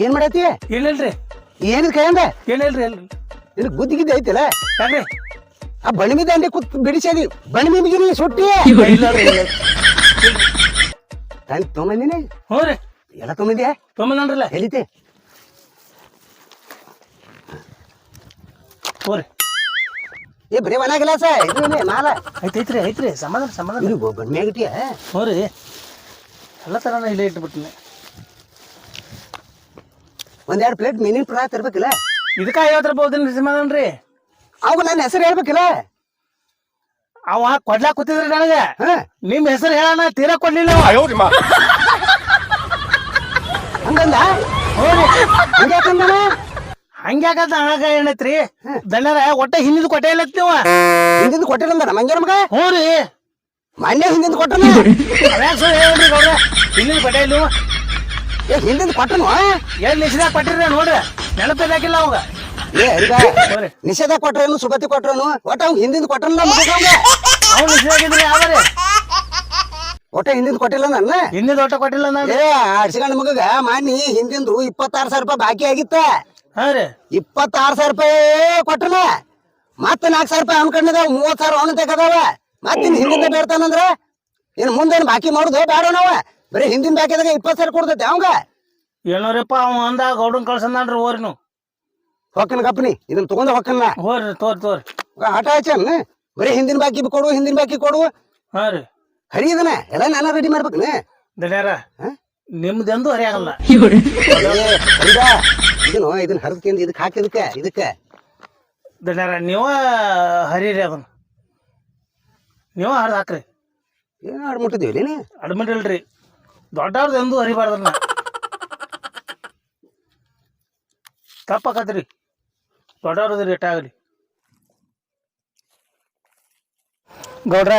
ಏನ್ ಮಾಡತಿ ಏನಿಲ್ರಿ ಏನಿದ್ ಕೈಯಂದ ಏನಿಲ್ರಿ ಇಲ್ರಿ ನಿನಗ್ ಬುದ್ಧಿ ಗಿದ್ದಿ ಐತಿಲ್ಲ ಯಾಕ್ರಿ? ಆ ಬಣಿಮಿ ದಂಡೆ ಕುತ್ ಬಿಡಿಸದಿ ಬಣಿಮಿ ಬಿಗಿನಿ ಸುಟ್ಟಿ. ತಂದ್ ತೊಗೊಂಬಂದಿನಿ ಹ್ಞೂ ರೀ. ಎಲ್ಲ ತೊಗೊಂಬಂದ್ಯಾ? ತೊಗೊಂಬಂದ್ರಲ್ಲ ಎಲ್ಲಿತೆ ಹ್ಞೂ ರೀ. ಏ ಬರೀ ಒಣಗಿಲ್ಲ ಸರ್ ಇದು ಮಾಲ. ಐತೆ ಐತ್ರಿ ಐತ್ರಿ ಸಮಾಧಾನ ಸಮಾಧಾನ. ಇದು ಬಣ್ಮ್ಯಾಗಿಟ್ಟಿಯ ಹ್ಞೂ ರೀ. ಎಲ್ಲ ಥರನ ಇಲ್ಲೇ ಇಟ್ಬಿಟ್ಟಿನಿ ಒಂದೆರಡು ಪ್ಲೇಟ್ ಮೀನಿನ ಫ್ರೈ ತರ್ಬೇಕಿಲ್ಲ? ಇದಕ್ಕೆ ಐವತ್ತು ರೂಪಾಯಿ ಹೋದ್ರಿ ಸಮಾಧಾನ ರೀ ಅವಾಗ ನನ್ನ ಹೆಸರು ಹೇಳ್ಬೇಕಿಲ್ಲ? ಅವ ಕೊಡ್ಲಾಕ್ ಕೂತಿದ್ರಿ ನನಗೆ? ಹಾ. ನಿಮ್ ಹೆಸರು ಹೇಳೋಣ ತೀರಾ ಕೊಡ್ಲಿಲ್ಲ ಅವ. ಹಂಗಂದ? ಹ್ಞೂ ರೀ ಹಂಗ್ಯಾಕಂದನ ಹಂಗ್ಯಾಕಂತ ಹಣಕ ಏನೈತ್ರಿ? ದಣ್ಣರ ಒಟ್ಟ ಹಿಂದಿದ್ ಕೊಟ್ಟೆ ಇಲ್ಲ ನೀವು ಹಿಂದಿಂದ ಕೊಟ್ಟಿರಂದ ಮಂಗ್ಯಾರ ಮಗ? ಹ್ಞೂ ರೀ. ಮೊನ್ನೆ ಹಿಂದಿಂದ ಕೊಟ್ಟನ? ಹೇಳ್ರಿ ಗೌಡ್ರ? ಹಿಂದಿದ್ ಕೊಟ್ಟೆ ಇಲ್ಲ. ನೀವು ಏ ಹಿಂದಿಂದ ಕೊಟ್ಟನು ಎಲ್ಲಿ ನಿಷೇಧ ಕೊಟ್ಟಿರ ನೋಡ್ರಿ. ನೆನಪಿದಾಕಿಲ್ಲ ಅವಾಗ. ಏ ಹ್ಞೂ ನಿಷೇಧ ಕೊಟ್ರೇನು ಸುಗತಿ ಕೊಟ್ರೇನು? ಒಟ್ಟ ಅವ್ನು ಹಿಂದಿಂದ ಕೊಟ್ಟನಲ್ಲ ಅವ್ನು ನಿಶ್ಚಿದಾಗಿದ್ರಿ ಯಾವ್ರಿ? ಒಟ್ಟ ಹಿಂದಿಂದ ಕೊಟ್ಟಿಲ್ಲ ನನ್ನ? ಹಿಂದಿನ ಒಟ್ಟ ಕೊಟ್ಟಿಲ್ಲ ನಾನು. ಏ ಆಡ್ಸಿಗಣ್ಣ ಮಗಗ ಮಾನಿ ಹಿಂದಿಂದು ಇಪ್ಪತ್ತಾರು ಸಾವಿರ ರೂಪಾಯಿ ಬಾಕಿ ಆಗಿತ್ತ. ಹಾ ರೀ. ಇಪ್ಪತ್ತಾರು ಸಾವಿರ ರೂಪಾಯಿ ಕೊಟ್ಟನ. ಮತ್ತೆ ನಾಲ್ಕು ಸಾವಿರ ರೂಪಾಯಿ ಅವ್ನ ಕಣ್ಣಿದಾವ ಮೂವತ್ತು ಸಾವಿರ ಅವನ ತೆಗದಾವ. ಮತ್ತೆ ಹಿಂದಿಂದ ಬೇಡ್ತಾನಂದ್ರ ಇನ್ ಮುಂದೇನು ಬಾಕಿ ಮಾಡುದು? ಬೇಡ ನಾವ ಬರೀ ಹಿಂದಿನ ಬಾಕಿದಾಗ ಇಪ್ಪತ್ತು ಸಾವಿರ ಕೊಡ್ತೈತೆ ಅವಂಗ? ಏನೋರಿಪ್ಪ ಅವ ಅಂದ ಗೌಡನ್ ಕಳ್ಸಂದ್ರಿ ಹೋರಿ ನೀವು. ಹೊಕ್ಕನ ಕಪ್ಪನಿ ಇದನ್ನ ತಗೊಂಡ ಹೊಕ್ಕನ್ನ. ಹೋರಿ ತೋರಿ ತೋರಿ. ಆಟ ಆಚನ್ ಬರೀ ಹಿಂದಿನ ಬಾಕಿ ಕೊಡು ಹಿಂದಿನ ಬಾಕಿ ಕೊಡು. ಹಾ ರೀ. ಹರಿ ಇದನ್ನ ಎಲ್ಲ ನಾನು ರೆಡಿ ಮಾಡ್ಬೇಕನ? ದಣ್ಯಾರ ನಿಮ್ದೆಂದು ಹರಿಯಾಗಲ್ಲ. ಇದನ್ನು ಇದನ್ನ ಹರಿದ್ಕೆಂದು ಇದಕ್ಕೆ ಹಾಕಿದಕ್ಕೆ ಇದಕ್ಕೆ ದಣ್ಯಾರ ನೀವ ಹರಿರಿ ಅದನ್ನ. ನೀವ ಹರಿದು ಹಾಕ್ರಿ. ಏನು ಅಡ್ಮಿಟ್ಟಿದ್ದೀವಿ ಅಡ್ಮಿಟ್ ಇಲ್ರಿ. ದೊಡ್ಡವ್ರದ್ದು ಎಂದೂ ಹರಿಬಾರ್ದನ್ನ ತಪ್ಪಾಕತ್ರಿ. ದೊಡ್ಡವ್ರದ್ದು ರೇಟ್ ಆಗಲಿ. ಗೌಡ್ರ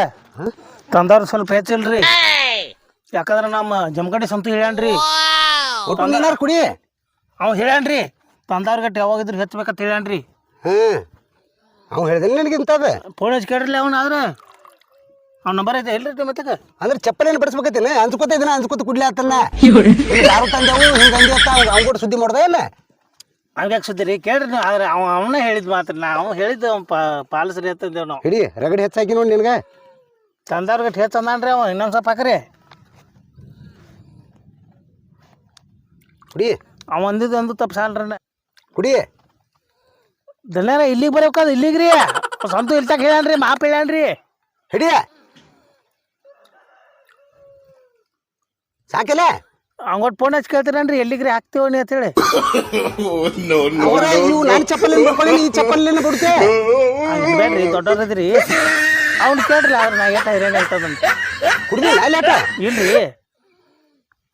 ತಂದವ್ರು ಸ್ವಲ್ಪ ಹೆಚ್ಚಿಲ್ರಿ ಯಾಕಂದ್ರೆ ನಮ್ಮ ಜಮಖಂಡಿ ಸಂತು ಹೇಳ್ಯಾನ್ರಿ. ನೀನಾರು ಕುಡಿ. ಅವ್ ಹೇಳ್ಯಾನ್ರಿ. ತಂದವ್ರ ಗಟ್ಟಿ ಯಾವಾಗಿದ್ರು ಹೆಚ್ಚಬೇಕಂತ ಹೇಳ್ಯಾನ್ರಿ. ಹಾಂ. ಅವ್ ಹೇಳ್ದೇನೆ ನನಗಿಂತದ ಫೋನ್ ಹಚ್ಚಿ ಅವ್ನ ಆದ್ರೆ. ಅವ್ನ ನಂಬರ್ ಐತೆ ಇಲ್ರಿ ಮತ್ತೆ ಅಂದ್ರೆ ಚಪ್ಪಲೇನು ಬಡಿಸ್ಬೇಕತ್ತೇನೆ ಅನ್ಸ್ಕೊತ ಇದನ್ನ ಅನ್ಸ್ಕೊತ ಕುಡ್ಲಿ ಆತಲ್ಲ. ಯಾರು ತಂದೆವು ಹಿಂಗೆ ಹಂಗೆ ಅಂತ ಅವ್ನು ಕೂಡ ಸುದ್ದಿ ಮಾಡ್ದ ಇಲ್ಲ? ಹಂಗ್ಯಾಕೆ ಸುದ್ದಿ ರೀ? ಕೇಳ್ರಿ ನೀವು ಆದ್ರೆ ಅವ ಅವನೇ ಹೇಳಿದ್ ಮಾತ್ರ ನಾ ಅವ್ನು ಹೇಳಿದ್ದು ಅವ್ನು ಪಾಲಿಸ್ರಿ ಅಂತಂದೇವ್ ನಾವು. ಹಿಡಿ ರಗಡಿ ಹೆಚ್ಚಾಕಿ ನೋಡಿ ನಿನಗೆ. ತಂದವ್ರಿಗೆ ಗಟ್ಟಿ ಹೆಚ್ಚು ಅಂದಾನ್ರಿ ಅವ ಇನ್ನೊಂದು ಸ್ವಲ್ಪ ಹಾಕ್ರಿ. ಕುಡಿ. ಅವ ಅಂದಿದ್ದು ಅಂದು ತಪ್ಪು ಸಾಲ್ರಣ್ಣ ಕುಡಿ. ದಲ್ಲಾರ ಇಲ್ಲಿಗೆ ಬರ್ಬೇಕಾದ ಇಲ್ಲಿಗೆ ರೀ ಸ್ವಂತ ಇಲ್ತಾಕ ಹೇಳ್ಯಾನ್ರಿ ಮಾಪ್ ಹೇಳ್ಯಾನ್ರಿ. ಹಿಡಿಯ ಸಾಕಿಲ್ಲ? ಅಂಗೋಟ್ ಫೋನ್ ಹಚ್ಚಿ ಕೇಳ್ತೀರನ್ರಿ? ಎಲ್ಲಿಗೆ ರೀ ಹಾಕ್ತೀವಿ ಅಂತೇಳಿ ಅವರ ಇವು ನನ್ನ ಚಪ್ಪಲಿ ಬರ್ಕೊಳ್ಳಿ ಈ ಚಪ್ಪಲಿನ ಬಿಡ್ತೆ ಹಂಗೆ ಬೇಡ್ರಿ ದೊಡ್ಡವ್ರದ್ರಿ. ಅವ್ನು ಕೇಳ್ರಿ ಅವ್ರು ನಾ ಏಟ ಹಿರಿಯಂಗ ಆಯ್ತದಂತ ಕುಡ್ದಿಲ್ಲ ಅಲ್ಲೇಟ ಇಲ್ರಿ.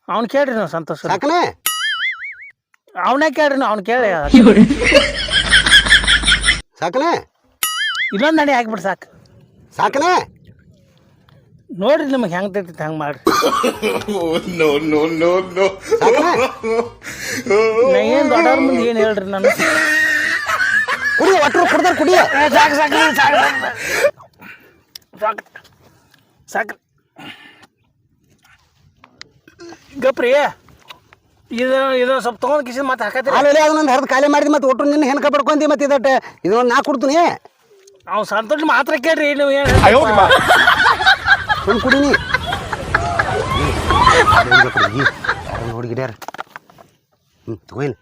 ಅವ್ನು ಕೇಳ್ರಿ ನಾವು ಸಂತೋಷ ಸಾಕನ? ಅವನೇ ಕೇಳ್ರಿ ನಾವು ಅವ್ನು ಕೇಳಿ. ಸಾಕಲೇ ಇನ್ನೊಂದು ನಡಿ ಹಾಕ್ಬಿಡ್ ಸಾಕು. ಸಾಕನ? ನೋಡ್ರಿ ನಿಮಗೆ ಹೆಂಗ್ ತೈತಿ ಹಂಗೆ ಮಾಡ್ರಿ. ನಾ ಏನು ದೊಡ್ಡವ್ರ ಮುಂದೆ ಏನು ಹೇಳ್ರಿ ನಾನು? ಕುಡಿ ಒಟ್ಟರು ಕುಡ್ದ ಕುಡಿ. ಏ, ಸಾಕು ಸಾಕು ಸಾಕು ಸಾಕು ಸಾಕು. ಗಪ್ರಿ ಇದು ಇದು ಸ್ವಲ್ಪ ತೊಗೊಂಡು ಕಿಸಿದ ಮತ್ತೆ ಹಾಕತ್ರಿ. ಆಮೇಲೆ ಅದನ್ನೊಂದು ಹರಿದು ಖಾಲಿ ಮಾಡಿದಿ ಮತ್ತೆ ಒಟ್ಟು ನಿನ್ನ ಹೆಣ್ಕ ಪಡ್ಕೊಂಡಿ ಮತ್ತೆ ಇದಟ್ಟು? ಇದೊಂದು ನಾ ಕೊಡ್ತೀನಿ. ನಾವು ಸಂತೋಷ ಮಾತ್ರ ಕೇಳ್ರಿ ನೀವು ಏನು ಸುಮ್ ಕುಡೀನಿ ನೋಡಿ ಗಿಡ್ಯಾರ ಹ್ಞೂ ತಗೋಯ್ನು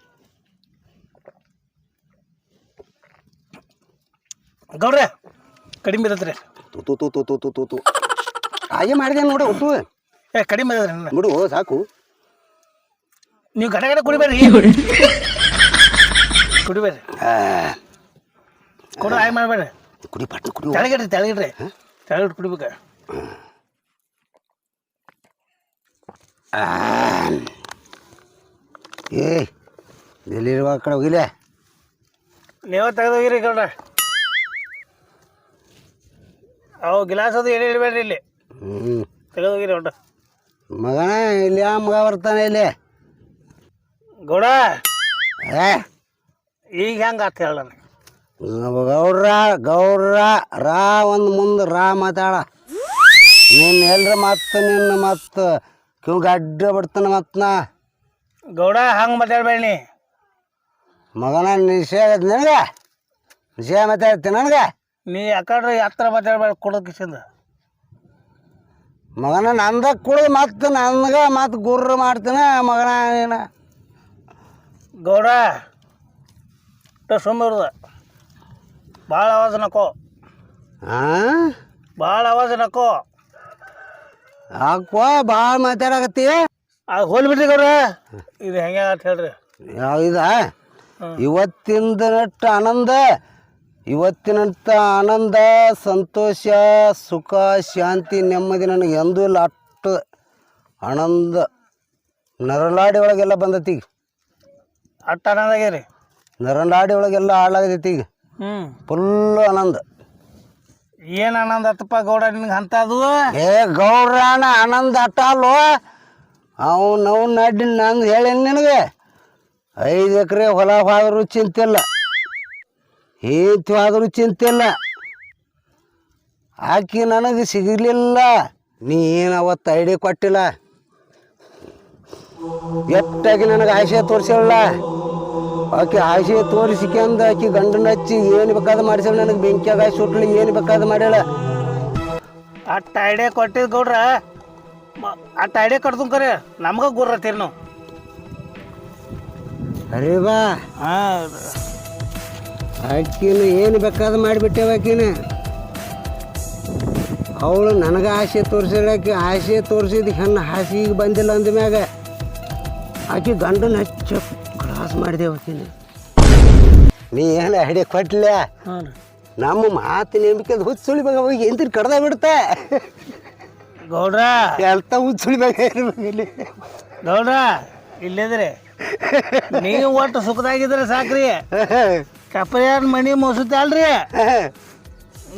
ಗೌಡ್ರೆ ಕಡಿಮೆ ಇರತ್ರಿ ತೂ ತೂತು ತೂತು ತೂತು ತೂ ತು ತು ತು. ಹಾಗೆ ಮಾಡಿದೆ ನೋಡು ಒಟ್ಟು. ಏ ಕಡಿಮೆ ಇರತ್ರಿ ನನ್ನ. ಬಿಡು ಸಾಕು. ನೀವು ಗಡ ಗಡ ಕುಡಿಬೇಡ್ರಿ. ಕುಡಿಬೇಡ್ರಿ. ಕೊಡು ಹಾಗೆ ಮಾಡಬೇಡ್ರಿ. ಕುಡಿ ಪಟ್ಟು ಕುಡಿ. ತೆಳಗಿಡ್ರಿ ತೆಳಗಿಡ್ರಿ. ತೆಳಗಿಟ್ಟು ಕುಡಿಬೇಕು ಆ. ಏ ಎಲ್ಲಿರುವ ಕಡೆ ಹೋಗಿಲ್ಲ? ನೀವ ತೆಗೆದೋಗಿರಿ ಗೌಡ್ರ ಅವು ಗಿಲಾಸ್ ಅದು ಎಲ್ಲಿ ಇಡಬೇಡ್ರಿ ಇಲ್ಲಿ? ಹ್ಞೂ ತೆಗೆದೋಗಿರಿ ಹೊಂಟ ಮಗನ ಇಲ್ಲಿ ಆ ಮಗ ಬರ್ತಾನೆ ಇಲ್ಲಿ. ಗೌಡ! ಏ. ಈಗ ಹೆಂಗೆ ಆತ ಹೇಳ ನನಗೆ? ಗೌಡ್ರ ಗೌಡ್ರ ರಾ ಒಂದು ಮುಂದೆ ರಾ ಮಾತಾಡ. ನಿನ್ನ ಎಲ್ರ ಮತ್ತೆ ನಿನ್ನ ಮತ್ತೆ ಕಿವ್ ಗಡ್ಡ ಬಿಡ್ತಾನ ಮತ್ ನಾ ಗೌಡ ಹಂಗೆ ಮಾತಾಡ್ಬೇಡಿ ಮಗನ ನಿಷೇಧ ನಿನಗೆ? ನಿಷೇಧ ಮಾತಾಡ್ತೀನಿ ನನಗೆ? ನೀ ಯಾಕಡ್ರೆ ಹತ್ರ ಮಾತಾಡ್ಬೇಡ ಕೊಡೋದ್ ಕಿಶಂದ ಮಗನ ನಂದ ಕುಡಿದು ಮತ್ತೆ ನನಗೆ ಮತ್ತೆ ಗುರ್ರ ಮಾಡ್ತೀನಿ ಮಗನ ನೀನ. ಗೌಡ ಸುಮ್ಮದ ಭಾಳ ಆವಾಜ್ ನಕೋ. ಹಾಂ ಭಾಳ ಅವಾಜ್ ನಕೋ. ಯಾಕೋ ಭಾಳ ಮಾತಾಡಕತ್ತಿ ಅದು ಹೋಲ್ಬಿಟ್ರಿ ಗೌರ ಇದು ಹೆಂಗೆ ಅಂತ ಹೇಳ್ರಿ. ಯಾವ್ದ ಇವತ್ತಿಂದ ಇವತ್ತಿಂದನಟ್ಟು ಆನಂದ ಇವತ್ತಿನಂತ ಆನಂದ ಸಂತೋಷ ಸುಖ ಶಾಂತಿ ನೆಮ್ಮದಿ ನನಗೆ ಎಂದೂ ಇಲ್ಲ. ಅಟ್ಟು ಆನಂದ ನರಲಾಡಿ ಒಳಗೆಲ್ಲ ಬಂದೈತಿ ಈಗ. ಅಟ್ಟ ಅನ್ನೋದಾಗ್ಯಾರಿ ನರಲಾಡಿ ಒಳಗೆಲ್ಲ ಹಾಳಾಗತಿ ಈಗ. ಹ್ಞೂ ಫುಲ್ ಆನಂದ. ಏನು ಆನಂದ ಅತ್ತಪ್ಪ ಗೌಡ ನಿನ್ಗೆ ಅಂತ ಅದು ಏ ಗೌಡ್ರಾಣ ಆನಂದ ಅಟ್ಟ ಅಲ್ಲೋ ಅವ್ನು, ಅವ್ನ ನಡ್ಡಿ ನಂದು ಹೇಳೇನಿ ನಿನಗೆ. ಐದು ಎಕರೆ ಹೊಲ ಆದರೂ ಚಿಂತಿಲ್ಲ. ಏತು ಆದರೂ ಚಿಂತಿಲ್ಲ. ಆಕಿ ನನಗೆ ಸಿಗಲಿಲ್ಲ. ನೀ ಏನು ಅವತ್ತು ಐಡಿ ಕೊಟ್ಟಿಲ್ಲ. ಎಟ್ಟಾಗಿ ನನಗೆ ಆಸೆ ತೋರಿಸಿಲ್ಲ. ಆಕೆ ಆಸೆ ತೋರಿಸಿಕೊಂಡ ಆಕೆ ಗಂಡನ ಹಚ್ಚಿ ಏನು ಬೇಕಾದ ಮಾಡಿಸಲ್ಲ ನನಗೆ? ಬೆಂಕಿಯಾಗ ಸುಟ್ಲಿ ಏನು ಬೇಕಾದ ಮಾಡ್ಯಾಳ? ಅಟ್ಟ ಐಡಿಯಾ ಕೊಟ್ಟಿದ್ ಗೌಡ್ರ. ಮ- ಅಟ್ಟ ಐಡಿಯಾ ಕಟ್ದು ಕರೆ. ನಮ್ಗೆ ಗುರ್ರತ್ತೀರಿ ನಾವು. ಅರೇ ಬಾ. ಹಾಂ. ಆಕಿನ ಏನು ಬೇಕಾದ ಮಾಡಿಬಿಟ್ಟೆವ ಆಕಿನ? ಅವಳು ನನಗೆ ಆಸೆ ತೋರಿಸಿ ಆಸೆ ತೋರಿಸಿದ ಹೆಣ್ಣು ಹಾಸಿಗೆ ಬಂದಿಲ್ಲ ಅಂದ ಮ್ಯಾಗ ಆಕೆ ಗಂಡನ ಹಚ್ಚ ಕ್ರಾಸ್ ಮಾಡಿದೆ ಆಕಿನ ನೀ ಏನು ಹಿಡಿ ಕೊಟ್ಲೆ? ಹಾಂ ನಮ್ಮ ಮಾತು ನಂಬಿಕೆ ಹುಚ್ಚು ಮಗ ಹೋಗಿ ಎಂತಿರ್ ಕಡ್ದ ಬಿಡುತ್ತೆ? ಗೌಡ್ರ. ಎಲ್ತ ಹುಚ್ಚು ಸುಳಿ ಮಗ ಇರ್ಬೇಕು ಇಲ್ಲಿ? ಗೌಡ್ರ ಇಲ್ಲಿದ್ರೆ? ನೀವು ಒಟ್ಟು ಸುಖದಾಗಿದ್ರೆ ಸಾಕ್ರಿ. ಕಪ್ಪಯ್ಯನ ಮಣಿ ಮೋಸುತ್ತೆ ಅಲ್ರಿ?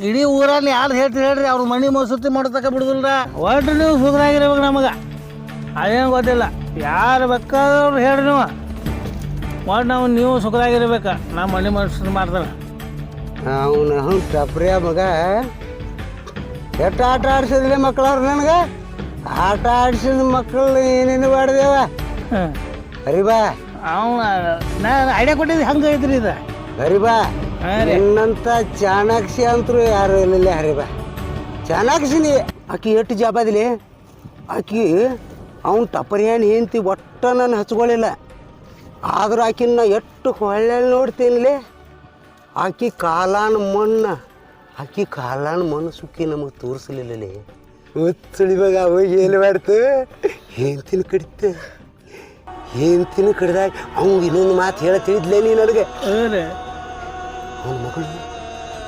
ಇಡೀ ಊರಲ್ಲಿ ಯಾರು ಹೇಳ್ತೀರಿ ಹೇಳ್ರಿ ಅವ್ರು ಮಣಿ ಮೋಸುತ್ತಿ ಮಾಡತಕ್ಕ ಬಿಡುದಿಲ್ಲ ಒಟ್ಟು ನೀವು ಸುಖದಾಗಿರ್ಬೇಕು ನಮಗೆ. ಅದೇನು ಗೊತ್ತಿಲ್ಲ. ಯಾರು ಬೇಕಾದವ್ರು ಹೇಳ್ರಿ ನೀವು. ಒಟ್ಟು ನಾವು ನೀವು ಸುಖದಾಗಿರ್ಬೇಕು. ನಮ್ಮ ಮನೆ ಮನುಷ್ಯರು ಮಾಡ್ತಾರೆ ಅವನು ಅವ್ನು ಟಪ್ರಿಯ ಮಗ ಎಷ್ಟು ಆಟ ಆಡ್ಸಿದ್ರೆ ಮಕ್ಕಳವ್ರು ನನಗೆ? ಆಟ ಆಡ್ಸಿದ ಮಕ್ಕಳು ಏನೇನು ಮಾಡಿದೇವ? ಹರಿಬಾ ಅವನ ನಾನು ಐಡಿಯಾ ಕೊಟ್ಟಿದ್ದು ಹಂಗೆ ಐತ್ರಿ ಇದು? ಹರಿಬಾ ನಿನ್ನಂಥ ಚಾಣಾಕ್ಷಿ ಅಂತರೂ ಯಾರು ಇಲ್ಲ ಹರಿಬಾ ಚಾಣಾಕ್ಷಿನಿ ಆಕಿ ಎಷ್ಟು ಜಾಬಾದಿಲಿ ಆಕಿ ಅವ್ನು ಟಪರಿಯಾನ ಹೆಂಡ್ತಿ ಒಟ್ಟ ನಾನು ಹಚ್ಕೊಳ್ಳಿಲ್ಲ ಆದ್ರೂ ಆಕಿನ ಎಷ್ಟು ಹೊಳ್ಳೆ ನೋಡ್ತೀನಿ ಆಕಿ ಕಾಲಾನ ಮಣ್ಣು. ಆಕಿ ಕಾಲಾನ ಮಣ್ಣು ಸುಖಿ ನಮಗೆ ತೋರಿಸಲಿಲ್ಲ ಒತ್ತಳಿವಾಗ ಹೋಗಿ ಏನು ಮಾಡ್ತು? ಕಡಿತೆ ಕಡಿತು. ಹೆಂಡ್ತಿನ ಕಡಿದಾಗ ಅವ್ನು ಇನ್ನೊಂದು ಮಾತು ಹೇಳ ತಿಳಿದ್ಲೆ ನೀ ನನಗೆ? ಅವನ ಮಗಳು.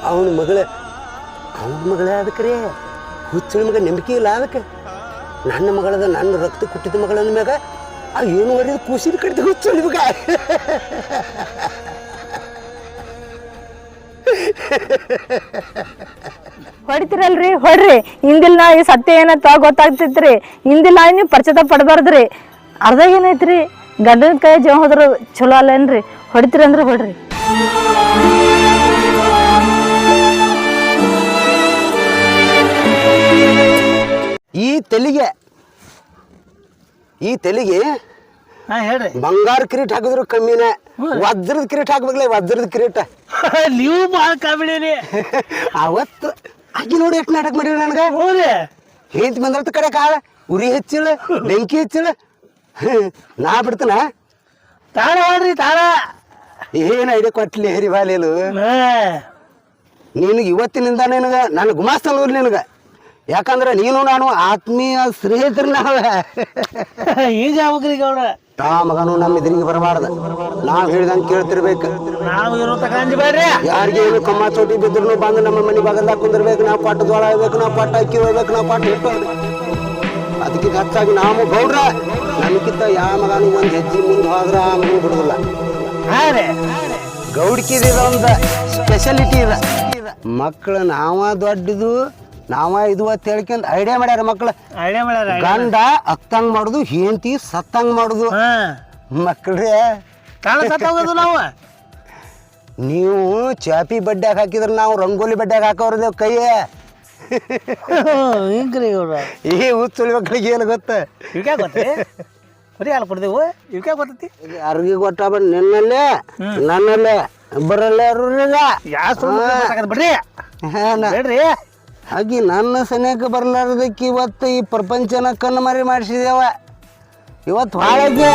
ಅವನ ಮಗಳ. ಅವನ ಮಗಳೇ ಅದಕ್ಕೆ ಹುಚ್ಚಳ ಮಗ ನಂಬಿಕೆ ಇಲ್ಲ ಅದಕ್ಕೆ ನನ್ನ ಮಗಳದ ನನ್ನ ರಕ್ತ ಕುಟ್ಟಿದ ಮಗಳಂದ ಮ್ಯಾಗ ಏನು ಹೊಡೆದು ಕೂಸಿನ ಕಡಿದ ಹುಚ್ಚು ಮಗ ಹೊಡಿತಿರಲ್ರಿ ಹೊಡ್ರಿ. ಹಿಂದಿಲ್ ನಾ ಈ ಸತ್ಯ ಏನತ್ತ ಗೊತ್ತಾಗ್ತೈತ್ರಿ. ಹಿಂದಿಲ್ ನಾ ನೀವು ಪರಿಚಯ ಪಡಬಾರ್ದ್ರಿ. ಅರ್ಧ ಏನೈತ್ರಿ? ಗಂಡನ ಕೈ ಜೀವ ಹೋದ್ರ ಚಲೋ ಅಲ್ಲೇನ್ರಿ ಹೊಡಿತೀರಂದ್ರೆ ಹೊಡ್ರಿ. ಈ ತೆಲಿಗೆ ಈ ತೆಲಿಗೆ ಹಾಂ ಹೇಳ್ರಿ. ಬಂಗಾರ ಕಿರೀಟ್ ಹಾಕಿದ್ರು ಕಮ್ಮಿನೇ. ವಜ್ರದ ಕಿರೀಟ್ ಹಾಕ್ಬೇಕಲ್ಲ ವಜ್ರದ ಕಿರೀಟ. ನೀವು ಭಾಳ ಕಾಮಿಡಿ ಅವತ್ತು ಆಕಿ ನೋಡಿ ಎಷ್ಟು ನಾಟಕ ಮಾಡಿರಿ ನನಗೆ? ಹ್ಞೂ ರೀ. ಹೆಂತ ಬಂದರ್ತ ಕಡೆ ಕಾಲ ಉರಿ ಹೆಚ್ಚಿಳ ಬೆಂಕಿ ಹೆಚ್ಚಿಳ. ನಾ ಬಿಡ್ತನ? ತಾಳ ಮಾಡ್ರಿ ತಾಳ. ಏನು ಐಡಿಯಾ ಕೊಟ್ಲಿ ಹರಿ ಬಾಲೇಲು ನಿನಗೆ ಇವತ್ತಿನಿಂದ ನಿನಗೆ ನಾನು ಗುಮಾಸ್ತಲ್ಲ ನಿನಗೆ. ಯಾಕಂದ್ರೆ ನೀನು ನಾನು ಆತ್ಮೀಯ ಸ್ನೇಹಿತರು ನಾವೇ. ಈಗ ಯಾವಾಗ್ರಿ ಗೌಡ ಆ ಮಗನು ನಮ್ಮ ಇದ್ರಿಗೆ ಬರಬಾರ್ದ. ನಾವು ಹೇಳಿದಂಗೆ ಕೇಳ್ತಿರ್ಬೇಕು. ನಾವು ಇರೋ ಅಂಜಬೇಡ್ರಿ ಯಾರಿಗೆ ಏನು ಕಮ್ಮ ಚೋಟಿ ಬಿದ್ರು ಬಂದು ನಮ್ಮ ಮನೆ ಬಾಗಲ್ದಾಗ ಕುಂದಿರ್ಬೇಕು ನಾವು ಪಾಠ ಜೋಳ ಹೋಗ್ಬೇಕು ನಾವು ಪಾಠ ಅಕ್ಕಿ ಹೋಗ್ಬೇಕು ನಾವು ಪಾಠ ಹಿಟ್ಟು ಹೋಗ್ಬೇಕು ಅದಕ್ಕಿಂತ ಹೆಚ್ಚಾಗಿ ನಾವು ಗೌಡ್ರ ನಮಗಿಂತ ಯಾವ ಮಗನು ಒಂದು ಹೆಜ್ಜೆ ಮುಂದೆ ಹೋದ್ರೆ ಆ ಮಗನು ಬಿಡುದಿಲ್ಲ. ಗೌಡ್ಕಿದ ಒಂದು ಸ್ಪೆಷಾಲಿಟಿ ಇದೆ. ಮಕ್ಕಳು ನಾವ ದೊಡ್ಡದು ನಾವ ಇದು ಅಂತ ಹೇಳ್ಕೊಂಡ್ ಐಡಿಯಾ ಮಾಡ್ಯಾರ ಮಕ್ಳು. ಐಡಿಯಾ ಮಾಡ್ಯಾರ ಗಂಡ ಅತ್ತಂಗ್ ಮಾಡುದು ಹೆಂಡತಿ ಸತ್ತಂಗ್ ಮಾಡುದು. ಹಾಂ. ಮಕ್ಕಳ್ರೆ ಕಾಳ ಸತ್ತ ನಾವು? ನೀವು ಚಾಪಿ ಬಡ್ಡ್ಯಾಗ ಹಾಕಿದ್ರೆ ನಾವು ರಂಗೋಲಿ ಬಡ್ಡ್ಯಾಗ ಹಾಕೋರ್ದೇವ್ ಕೈಯೇ. ಹಿಂಗ್ರಿ ಇವ್ರ. ಈ ಹುಚ್ಚುಳಿ ಮಕ್ಕಳಿಗೆ ಏನು ಗೊತ್ತ? ಈಗ ಗೊತ್ತ್ರಿ ಬರೀ ಹಾಲು ಕೊಡ್ದೇವು? ಇವಕ್ಕೆ ಗೊತ್ತೈತಿ? ಯಾರಿಗೆ ಗೊತ್ತ ಬರ್ ನಿನ್ನಲ್ಲೇ ನನ್ನಲ್ಲೇ ಬರಲ್ಲ ಯಾವ ಬಿಡ್ರಿ. ಹಾಗೆ ನನ್ನ ಸನೇಕ ಬರಲಾರದಕ್ಕೆ ಇವತ್ತು ಈ ಪ್ರಪಂಚನ ಕಣ್ಣು ಮರಿ ಮಾಡಿಸಿದೇವ ಇವತ್ತು ಭಾಳಗೆ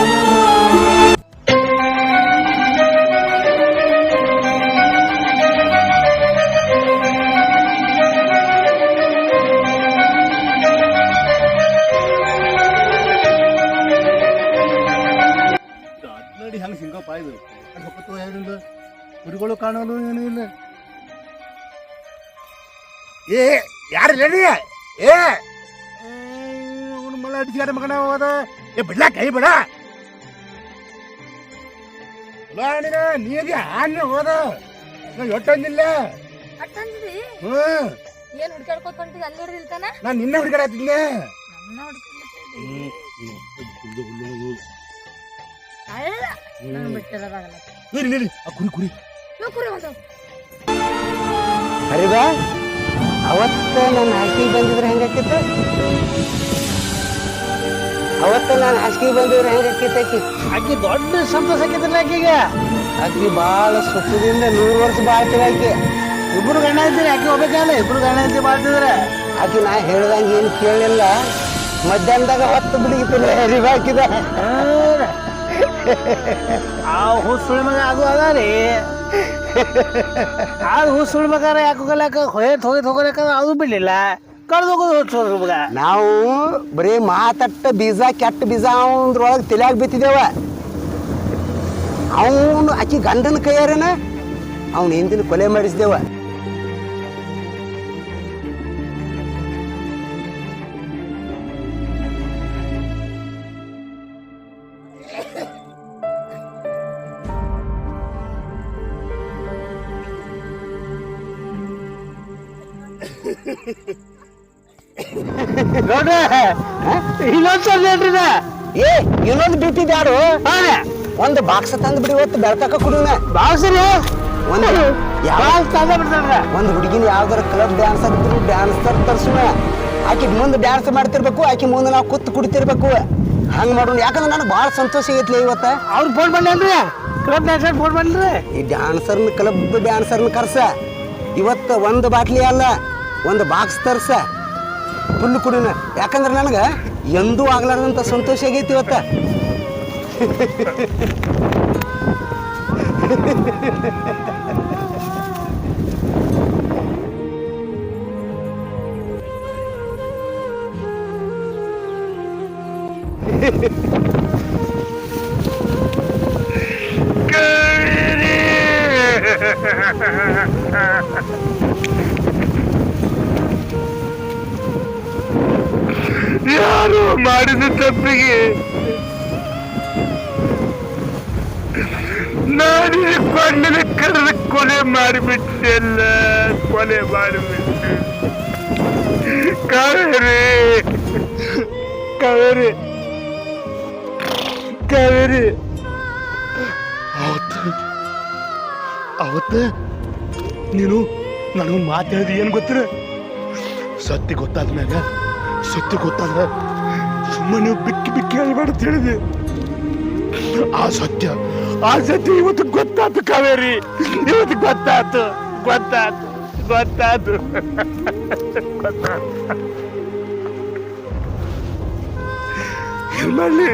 ನೋಡಿ ಹೆಂಗೆ ಸಿಂಗಪ್ಪ ಇದು. ಕುರಿಗಳು ಕಾಣೋದು ಏನೂ ಇಲ್ಲ. ಏ ಯಾರು ರೆಡಿ ಏ! ಅವನು ಮಳ ಅಡಿಸಿಗಾರ ಮಗನ ಹೋದ ಏ ಬಿಡ್ಲಾ ಕೈ ಬಿಡ. ನೀನ ನೀದಿ ಹಾನಿ ಹೋದ? ನಾ ಎಟ್ಟೊಂದಿಲ್ಲ ಅಟ್ಟಂದ್ರಿ ಹ್ಮ್. ಏನ್ ಹುಡ್ಕಾಡ್ಕೊತ ಹೊಂಟಿದ್ ಅಲ್ಲಿ ನೋಡ್ರಿ ಇಲ್ತಾನ? ನಾನು ನಿನ್ನೆ ಹುಡುಗಾಡತ್ತಿದ್ದೆ ನನ್ನ ಹುಡ್ಕೊಂಡ್ ಹ್ಮ್ ನಾನು ಬಿಟ್ಟಿರೋದಾಗಲ್ಲ ಇರ್ಲಿ ಇರ್ಲಿ ಆ ಕುರಿ ಕುರಿ. ಕುರಿ ಹರಿದ ಅವತ್ತ ನನ್ನ ಹಾಸಿಗೆ ಬಂದಿದ್ರೆ ಹೆಂಗಾಕಿತ್ತು ಅವತ್ತ ನಾನು ಹಾಸಿಗೆ ಬಂದಿದ್ರೆ ಹೆಂಗಾಕಿತ್ತು ಆಕಿ? ಆಕಿ ದೊಡ್ಡ ಸಂತೋಷ ಆಕೈತಿಲ್ಲ ಆಕಿಗೆ? ಆಕಿ ಭಾಳ ಸುಖದಿಂದ ನೂರು ವರ್ಷ ಬಾಳ್ತಿರ ಆಕಿ. ಇಬ್ರು ಗಂಡ ಇದ್ದೀರಿ ಆಕಿ ಹೋಗ್ಬೇಕಲ್ಲ ಇಬ್ರು ಗಣ ಇದ್ದೀರಿ ಬಾಳ್ತಿದ್ರೆ ಆಕಿ ನಾ ಹೇಳ್ದಂಗೆ ಏನು ಕೇಳಲಿಲ್ಲ ಮಧ್ಯಾಹ್ನದಾಗ ಹೊತ್ತು ಬಿಡಿಗಿತ್ತಿಲ್ಲ ಹರಿದ ಹಾಕಿದ ಆ ಹುಸುಳಿ ಮಗ ಅದು ಅದ ರೀ ಆ ಹೂ ಸುಳಿ ಮಗಾರ ಯಾಕೆ ಹೋಗಲಾಕ ಹೋಗಿ ಹೋಗಿತ್ ಹೋಗಲಾಕ ಅದು ಬಿಡಲಿಲ್ಲ. ನಾವು ಬರೀ ಮಾತಟ್ಟ ಬೀಜ, ಕೆಟ್ಟ ಬೀಜ ಅವಂದ್ರೊಳಗೆ ತಲೆಯಾಗ ಬಿತ್ತಿದ್ದೇವ. ಅವನು ಆಕಿ ಗಂಡನ ಕೈಯಾರೇನ? ಅವನು ಹಿಂದಿನ ಕೊಲೆ ಮಾಡಿಸಿದೇವ. ನೋಡ್ರಿ ಇನ್ನೊಂದ್ ಸಲ ಹೇಳ್ರಿ ನಾ. ಏ ಇನ್ನೊಂದು ಬಿಟ್ಟಿದ್ಯಾರು ಒಂದು ಬಾಕ್ಸ್ ತಂದು ಬಿಡಿ ಇವತ್ತು ಬೆಳ್ಕಾಕ ಕುಡಿನ. ರೀ. ಒಂದು ಯಾವ ತಂದ ಬಿಡ್ತಾರ ಒಂದು ಹುಡುಗಿನ ಯಾವ್ದಾರ ಕ್ಲಬ್ ಡ್ಯಾನ್ಸರ್ ಇದ್ರು ಡ್ಯಾನ್ಸರ್ ತರ್ಸುನ. ಆಕಿ ಮುಂದೆ ಡ್ಯಾನ್ಸ್ ಮಾಡ್ತಿರ್ಬೇಕು ಆಕಿ ಮುಂದೆ ನಾವು ಕುತ್ತು ಕುಡಿತಿರ್ಬೇಕು. ಹಂಗ್ ಮಾಡೋಣ. ಯಾಕಂದ್ರೆ ನನಗೆ ಭಾಳ ಸಂತೋಷ ಆಗೈತ್ಲಿ ಇವತ್ತ. ಅವ್ರು ಫೋನ್ ಮಾಡ್ಲೇನ್ರಿ. ಕ್ಲಬ್ ಡ್ಯಾನ್ಸರ್ ಫೋನ್ ಮಾಡ್ರಿ ಈ ಡ್ಯಾನ್ಸರ್ನ ಕ್ಲಬ್ ಡ್ಯಾನ್ಸರ್ನ ಕರ್ಸ. ಇವತ್ತು ಒಂದು ಬಾಟ್ಲಿ ಅಲ್ಲ ಒಂದು ಬಾಕ್ಸ್ ತರ್ಸ. ಫುಲ್ ಕುಡಿನ. ಯಾಕಂದ್ರೆ ನನಗೆ ಎಂದೂ ಆಗ್ಲಾರ್ದಂಥ ಸಂತೋಷ ಆಗೈತಿ ಇವತ್ತ. ಯಾರು ಮಾಡಿದ ತಪ್ಪಿಗೆ? ನಾನು ಕಣ್ಣಿನ ಕರೆದ ಕೊಲೆ ಮಾಡಿಬಿಟ್ಟೆಲ್ಲ ಕೊಲೆ ಮಾಡಿಬಿಟ್ಟೆ. ಕಾವೇರಿ ಕಾವೇರಿ ಕಾವೇರಿ. ಅವತ್ತು, ಅವತ್ತ ನೀನು ನನಗೊಂದು ಮಾತಾಡಿದ ಏನು ಗೊತ್ತಿರ ಸತ್ಯ ಗೊತ್ತಾದ್ಮ್ಯಾಗ ಸತ್ಯ ಗೊತ್ತಾದ್ರೆ ಸುಮ್ಮನೆ ಬಿಕ್ಕಿ ಬಿಕ್ಕಿ ಹೇಳ್ಬೇಡ ಅಂತ ಹೇಳಿದೆ. ಆ ಸತ್ಯ ಆ ಸತ್ಯ ಇವತ್ತು ಗೊತ್ತಾತು ಕಾವೇರಿ. ಇವತ್ತು ಗೊತ್ತಾತು ಗೊತ್ತಾತು ಗೊತ್ತಾತು ಮಲ್ಲಿ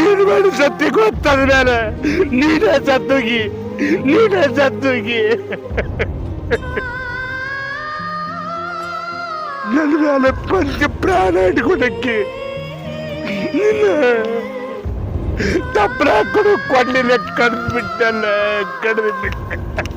ಏನ್ ಮಾಡಿ ಸತ್ಯ ಗೊತ್ತಾದ ಮೇಲೆ ನೀನೇ ಸತ್ತೋಗಿ ನೀನೇ ಸತ್ತೋಗಿ. ನನ್ನ ಮೇಲೆ ಪಂಚ ಪ್ರಾಣ ಇಟ್ಕೊಳಕ್ಕೆ ನಿನ್ನ ತಪ್ಪರ ಹಾಕೊಂಡು ಕೊಂಡಿಲ್ಲ ಕಡ್ದು ಬಿಟ್ಟಲ್ಲ ಕಡ್ದು ಬಿಟ್ಟ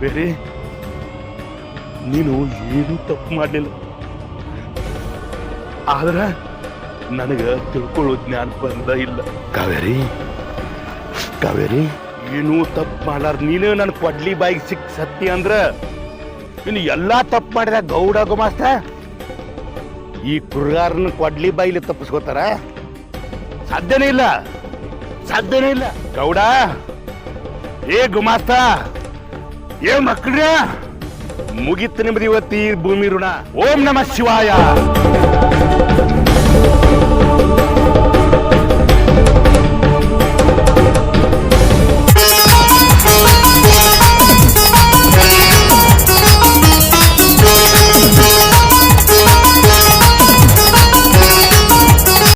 ಕಾವೇರಿ ನೀನು ಏನು ತಪ್ಪು ಮಾಡಲಿಲ್ಲ. ಆದ್ರೆ ನನಗ ತಿಳ್ಕೊಳ್ಳೋ ಜ್ಞಾನ ಬಂದ ಇಲ್ಲ. ಕಾವೇರಿ? ಕಾವೇರಿ? ಏನೂ ತಪ್ಪು ಮಾಡಾರ ನೀನು ನನ್ನ ಕೊಡ್ಲಿ ಬಾಯಿಗೆ ಸಿಕ್ ಸತ್ತಿ ಅಂದ್ರ ನೀನು ಎಲ್ಲಾ ತಪ್ಪು ಮಾಡಿದ ಗೌಡ ಗುಮಾಸ್ತ? ಈ ಕುರುಗಾರನ ಕೊಡ್ಲಿ ಬಾಯಿಲಿ ತಪ್ಪಿಸ್ಕೋತಾರ? ಸಾಧ್ಯನೇ ಇಲ್ಲ. ಸಾಧ್ಯನೇ ಇಲ್ಲ. ಗೌಡ ಏ ಗುಮಾಸ್ತ! ಏ ಮಕ್ಕಳ್ರ ಮುಗಿತ್ತು ನಿಮ್ದು ಇವತ್ತು ಭೂಮಿ ಋಣ. ಓಂ ನಮ ಶಿವಾಯ.